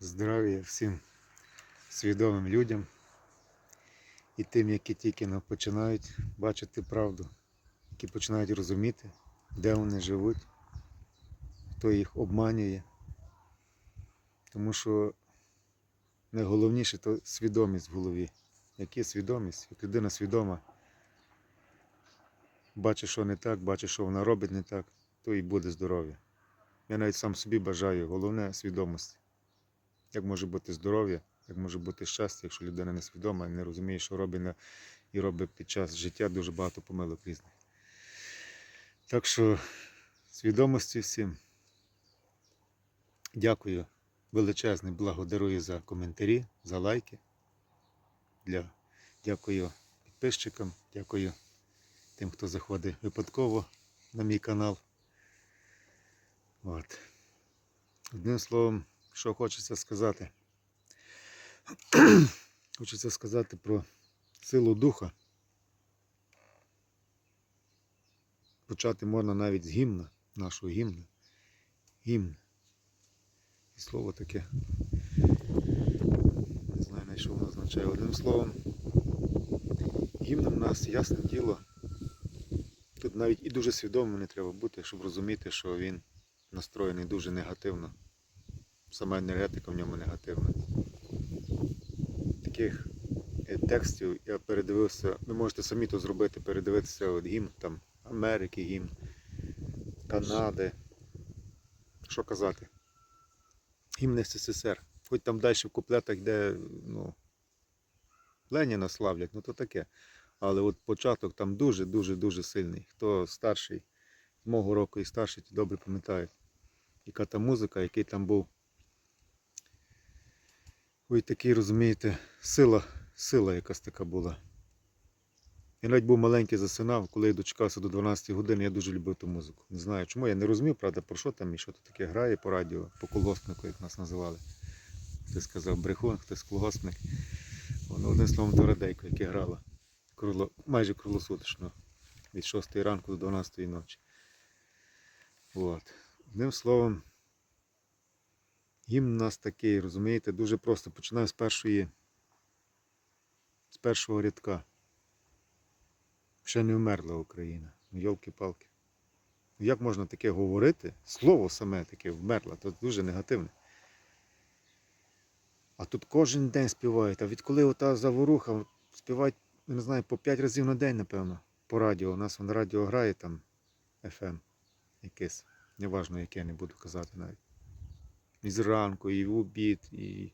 здоров'я всім свідомим людям і тим, які тільки починають бачити правду, які починають розуміти, де вони живуть, хто їх обманює. Тому що найголовніше то свідомість в голові. Яка свідомість? Як людина свідома, бачить, що не так, бачить, що вона робить не так, то і буде здоров'я. Я навіть сам собі бажаю, головне свідомості. Як може бути здоров'я, як може бути щастя, якщо людина не свідома і не розуміє, що робить і робить під час життя дуже багато помилок різних. Так що свідомості всім. Дякую величезне, благодарую за коментарі, за лайки. Для... Дякую підписчикам, дякую тим, хто заходить випадково на мій канал. От. Одним словом, що хочеться сказати. хочеться сказати про силу духа. Почати можна навіть з гімна, нашого гімна. Гімн. І слово таке. Не знаю, навіть, що воно означає. Одним словом, гімном нас ясне діло. Тут навіть і дуже свідомим не треба бути, щоб розуміти, що він настроєний дуже негативно. Сама енергетика в ньому негативна. Таких е, текстів я передивився, ви можете самі то зробити, передивитися от гімн там Америки, гімн, Канади. Що казати? Гімн СССР. Хоч там далі в куплетах, де ну, Леніна славлять, ну то таке. Але от початок там дуже-дуже-дуже сильний. Хто старший, мого року і старший, ті добре пам'ятають. Яка там музика, який там був. Ой, такий, розумієте, сила, сила якась така була. Я навіть був маленький засинав, коли я дочекався до 12 години, я дуже любив ту музику. Не знаю чому, я не розумів, правда, про що там і що то таке грає по радіо, по колгоспнику, як нас називали. Хтось сказав брехун, хтось колгоспник. Воно одним словом то яке грало кругло, майже круглосуточно. Від 6 ранку до 12 ночі. От. Одним словом, гімн у нас такий, розумієте, дуже просто. Починаю з першої, з першого рядка. Ще не вмерла Україна. Ну, йолки-палки. Ну, Як можна таке говорити? Слово саме таке вмерла, то дуже негативне. А тут кожен день співають. А відколи ота заворуха співають, не знаю, по 5 разів на день, напевно, по радіо. У нас на радіо грає там FM якесь. Неважно, яке не буду казати навіть. І зранку, і в обід, і,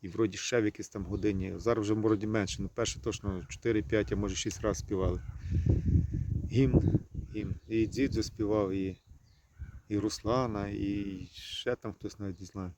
і вроді ще в якісь там годині. Зараз вже вроді менше. Ну перше точно 4-5, а може 6 разів співали. Гімн, гімн. І Дзідзо співав, і, і Руслана, і ще там хтось навіть не знає.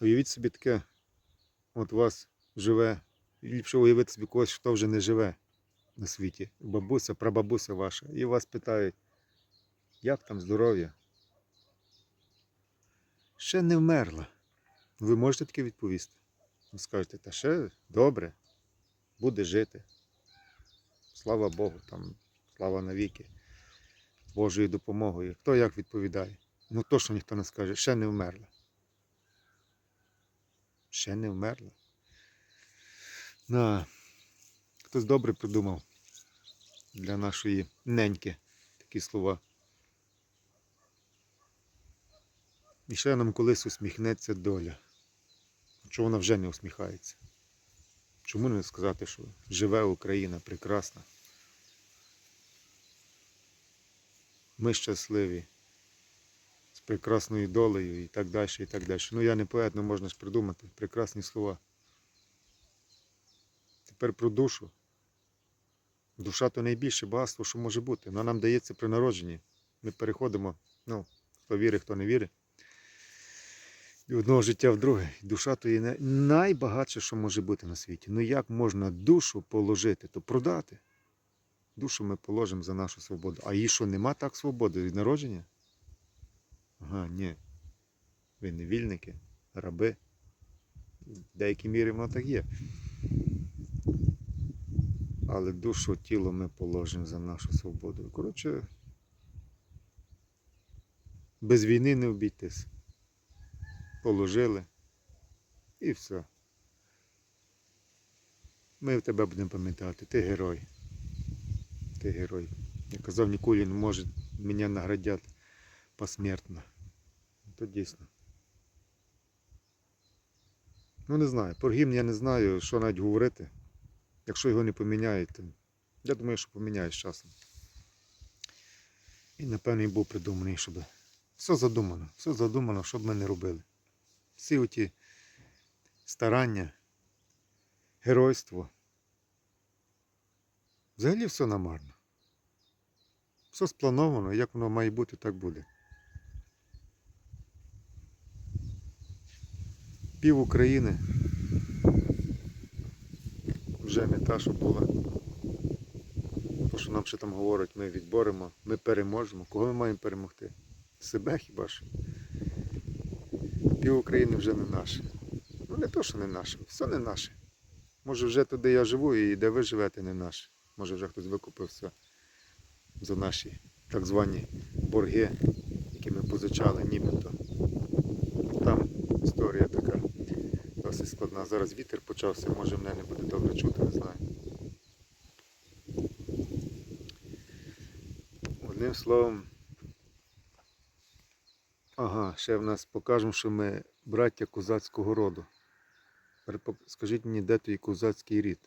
Уявіть собі таке, от у вас живе, ліпше уявити собі когось, хто вже не живе на світі. Бабуся, прабабуся ваша. І вас питають, як там здоров'я? Ще не вмерла. Ви можете таке відповісти? Ви скажете, та ще добре, буде жити. Слава Богу, там, слава навіки, Божою допомогою. Хто як відповідає? Ну точно ніхто не скаже, ще не вмерла. Ще не вмерла. На, хтось добре придумав для нашої неньки такі слова. І ще нам колись усміхнеться доля. Чому вона вже не усміхається? Чому не сказати, що живе Україна прекрасна? Ми щасливі з прекрасною долею і так далі, і так далі. Ну я не поет, але можна ж придумати прекрасні слова. Тепер про душу. Душа то найбільше багатство, що може бути. Вона нам дається при народженні. Ми переходимо, ну, хто вірить, хто не вірить. Одного життя в друге. Душа то є найбагатше, що може бути на світі. Ну як можна душу положити, то продати. Душу ми положимо за нашу свободу. А її що нема так свободи від народження? Ага, ні. Ви не вільники, раби. В деякій мірі воно так є. Але душу, тіло ми положимо за нашу свободу. Коротше, Без війни не обійтись. Положили. І все. Ми в тебе будемо пам'ятати. Ти герой. Ти герой. Я казав, ніколи не може мене наградять посмертно. То дійсно. Ну не знаю. Про гімн я не знаю, що навіть говорити. Якщо його не поміняють, то я думаю, що поміняють з часом. І напевно і був придуманий, щоб. Все задумано, все задумано, щоб ми не робили. Всі оті старання, геройство. Взагалі все намарно. Все сплановано, як воно має бути, так буде. Пів України вже не та, що була. То, що нам ще там говорять, ми відборемо, ми переможемо. Кого ми маємо перемогти? Себе хіба що? Пів України вже не наше. Ну не то, що не наше, все не наше. Може вже туди я живу і де ви живете, не наше. Може вже хтось викупив все за наші так звані борги, які ми позичали нібито. Там історія така досить складна. Зараз вітер почався, може мене не буде добре чути, не знаю. Одним словом. Ага, ще в нас покажемо, що ми браття козацького роду. Скажіть мені, де твій козацький рід?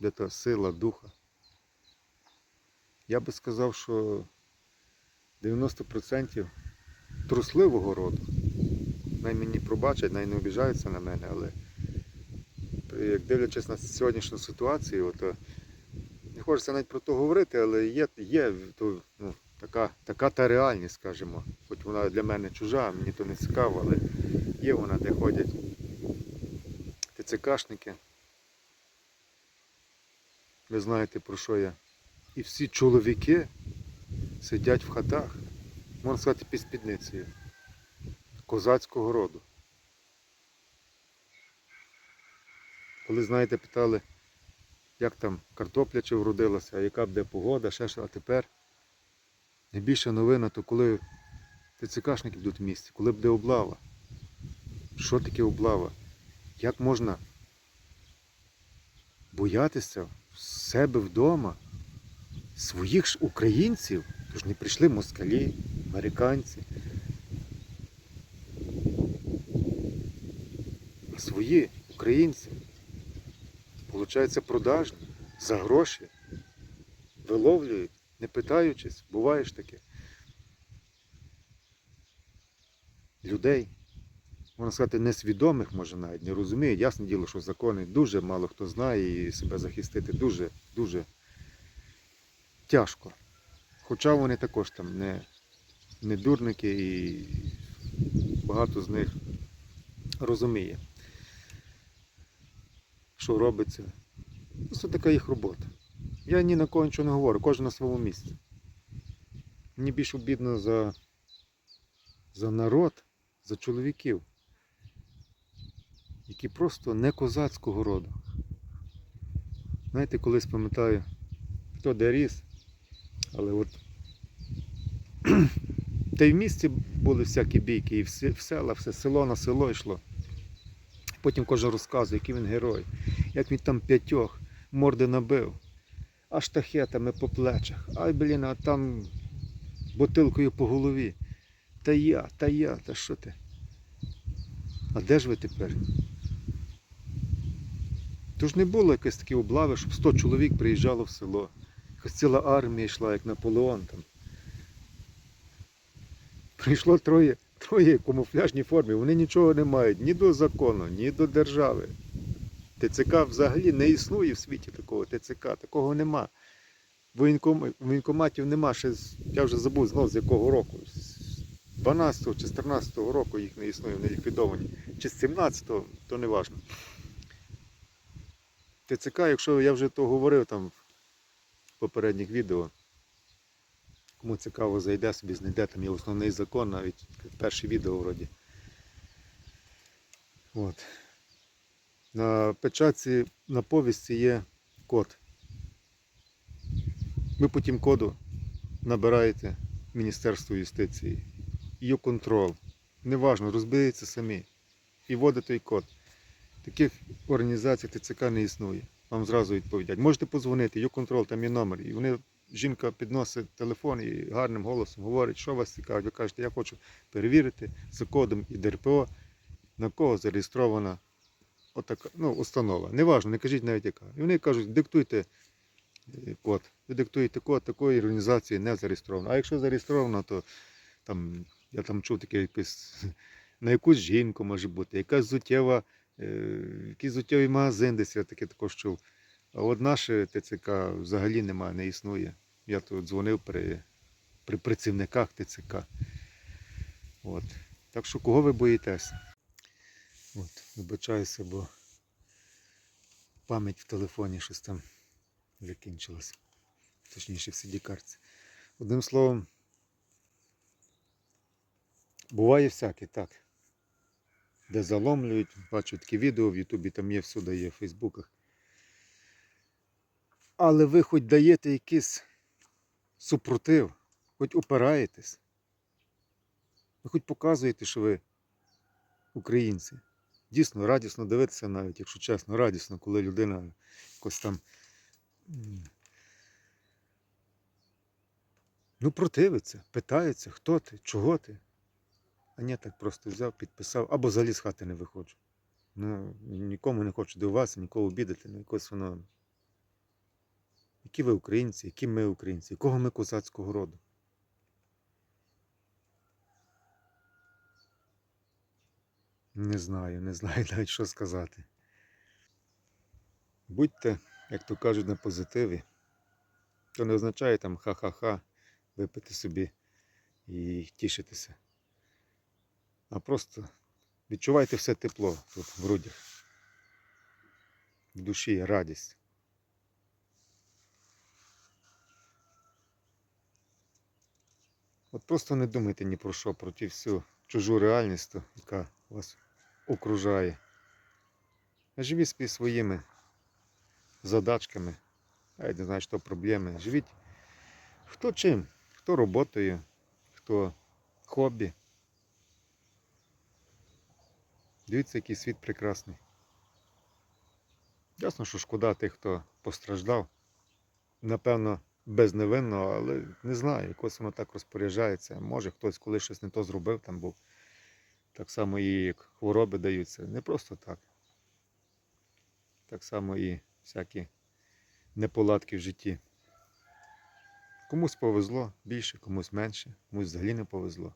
Де та сила, духа? Я би сказав, що 90% трусливого роду. Най мені пробачать, най не обіжаються на мене, але як дивлячись на сьогоднішню ситуацію, то не хочеться навіть про то говорити, але є, є то, ну, така, така та реальність, скажімо. Хоч вона для мене чужа, мені то не цікаво, але є вона, де ходять ТЦКшники. Ви знаєте про що я. І всі чоловіки сидять в хатах, можна сказати, під спідницею козацького роду. Коли, знаєте, питали, як там картопля чи вродилася, а яка буде погода, ще що, а тепер найбільша новина, то коли ТЦКшники будуть в місті, коли буде облава. Що таке облава? Як можна боятися в себе вдома своїх ж українців? Тож не прийшли москалі, американці. Свої українці, виходить, продажні, за гроші, виловлюють, не питаючись, буває ж таке. Людей, можна сказати, несвідомих, може навіть не розуміють. Ясне діло, що закони дуже мало хто знає і себе захистити дуже, дуже тяжко. Хоча вони також там не, не дурники і багато з них розуміє, що робиться. Це така їх робота. Я ні на кого нічого не говорю, кожен на своєму місці. Мені більш обідно за, за народ, за чоловіків, які просто не козацького роду. Знаєте, колись пам'ятаю, хто де ріс, але от та й в місті були всякі бійки, і в села, все село на село йшло. Потім кожен розказує, який він герой, як він там п'ятьох морди набив, а штахетами по плечах, ай, блін, а там бутилкою по голові. Та я, та я, та що ти? А де ж ви тепер? Тож не було якоїсь такі облави, щоб 100 чоловік приїжджало в село. Якась ціла армія йшла, як Наполеон там. Прийшло троє, троє в камуфляжній формі. Вони нічого не мають ні до закону, ні до держави. ТЦК взагалі не існує в світі такого ТЦК, такого нема. Воєнкоматів нема, ще я вже забув знову з якого року. З 12-го чи 14-го року їх не існує, вони ліквідовані. Чи з 17-го, то не важливо. ТЦК, якщо я вже то говорив там в попередніх відео, кому цікаво зайде, собі знайде, там є основний закон, навіть перше відео вроді. От. На печатці на повісті є код. Ви по тім коду набираєте Міністерство юстиції, є контроль. Неважно, розбиється самі. І вводить той код. Таких організацій ТЦК не існує. Вам зразу відповідять. Можете подзвонити, є контроль, там є номер. І вони, жінка підносить телефон і гарним голосом говорить, що вас цікавить. Ви кажете, я хочу перевірити за кодом і ДРПО, на кого зареєстрована отака, ну, установа. Неважно, не кажіть навіть яка. І вони кажуть, диктуйте е, код. Ви диктуєте код такої організації не зареєстровано. А якщо зареєстровано, то там, я там чув таке якесь на якусь жінку може бути, якась зуттєва, е, якийсь зуттєвий магазин, десь я таке також чув. А от наше ТЦК взагалі немає, не існує. Я тут дзвонив при, при працівниках ТЦК. От. Так що кого ви боїтеся? От, вибачаюся, бо пам'ять в телефоні щось там закінчилась. Точніше в CD-карті. Одним словом, буває всяке, так. Де заломлюють, бачу такі відео в Ютубі, там є всюди, є в Фейсбуках. Але ви хоч даєте якийсь супротив, хоч опираєтесь. Ви хоч показуєте, що ви українці. Дійсно, радісно дивитися навіть, якщо чесно, радісно, коли людина якось там. Ну, противиться, питається, хто ти, чого ти. А ні, так просто взяв, підписав, або взагалі з хати не виходжу. Ну, нікому не хочу дивуватися, нікого обідати, ну якось воно. Які ви українці, які ми українці, якого ми козацького роду? Не знаю, не знаю навіть що сказати. Будьте, як то кажуть, на позитиві. То не означає там ха-ха-ха, випити собі і тішитися. А просто відчувайте все тепло тут в грудях. В душі радість. От просто не думайте ні про що, про ті всю чужу реальність, яка вас окружає. А живіть собі своїми задачками. Я не знаю, що проблеми. Живіть хто чим, хто роботою, хто хобі. Дивіться, який світ прекрасний. Ясно, що шкода тих, хто постраждав. Напевно, безневинно, але не знаю, якось воно так розпоряджається. Може хтось коли щось не то зробив, там був. Так само і як хвороби даються. Не просто так. Так само і всякі неполадки в житті. Комусь повезло більше, комусь менше, комусь взагалі не повезло.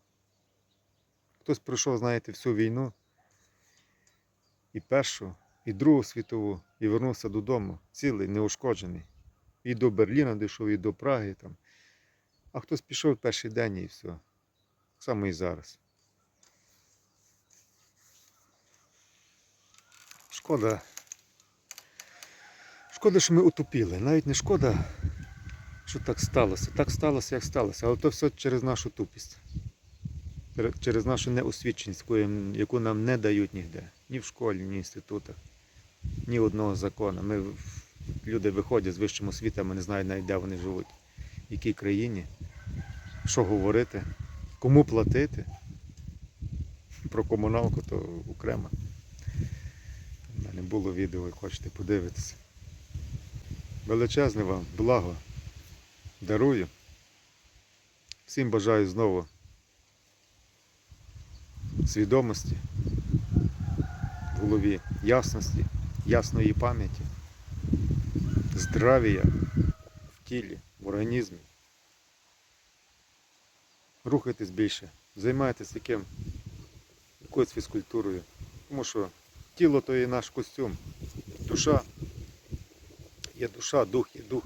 Хтось пройшов, знаєте, всю війну, і Першу, і Другу світову, і вернувся додому, цілий, неушкоджений. І до Берліна дійшов, і до Праги там. А хтось пішов перший день і все. Так само і зараз. Шкода. Шкода, що ми утопіли. Навіть не шкода, що так сталося. Так сталося, як сталося. Але то все через нашу тупість. Через- нашу неосвіченість, яку нам не дають ніде. Ні в школі, ні в інститутах, ні одного закону. Ми, люди виходять з вищим освітами, не знають навіть, де вони живуть, в якій країні, що говорити, кому платити. Про комуналку то окремо. Мене було відео, як хочете подивитися. Величезне вам благо. Дарую. Всім бажаю знову свідомості, в голові ясності, ясної пам'яті, здравія в тілі, в організмі. Рухайтесь більше, займайтесь яким, якоюсь фізкультурою. Тому що тіло то є наш костюм, душа є душа, дух є дух.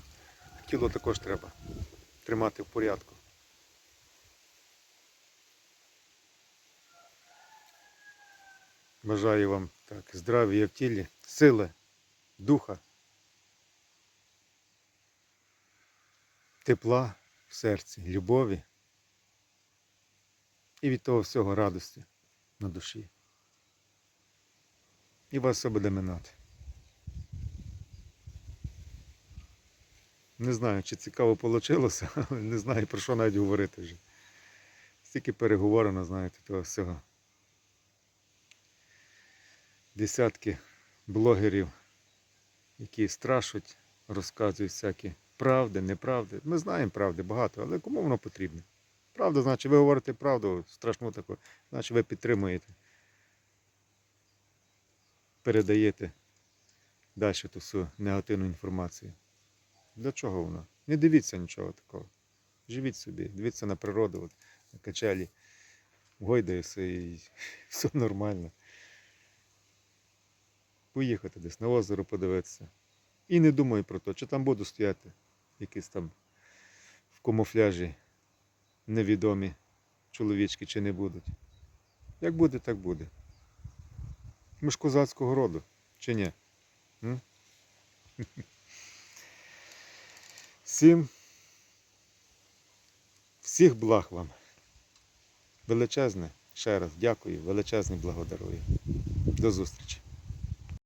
Тіло також треба тримати в порядку. Бажаю вам так, здрав'я в тілі, сили, духа, тепла в серці, любові і від того всього радості на душі. І вас все буде минати. Не знаю, чи цікаво вийшло, не знаю про що навіть говорити вже. Стільки переговорено, знаєте, того всього. Десятки блогерів, які страшать, розказують всякі правди, неправди. Ми знаємо правди багато, але кому воно потрібно? Правда, значить, ви говорите правду, страшну таку, значить ви підтримуєте. Передаєте далі ту всю негативну інформацію. Для чого воно? Не дивіться нічого такого. Живіть собі, дивіться на природу, от, на качелі, гойдаєшся і все нормально. Поїхати десь на озеро подивитися. І не думай про те, чи там буду стояти якісь там в камуфляжі невідомі чоловічки чи не будуть. Як буде, так буде. Ми ж козацького роду, чи ні? Всім всіх благ вам. Величезне, ще раз дякую, величезне благодарую. До зустрічі.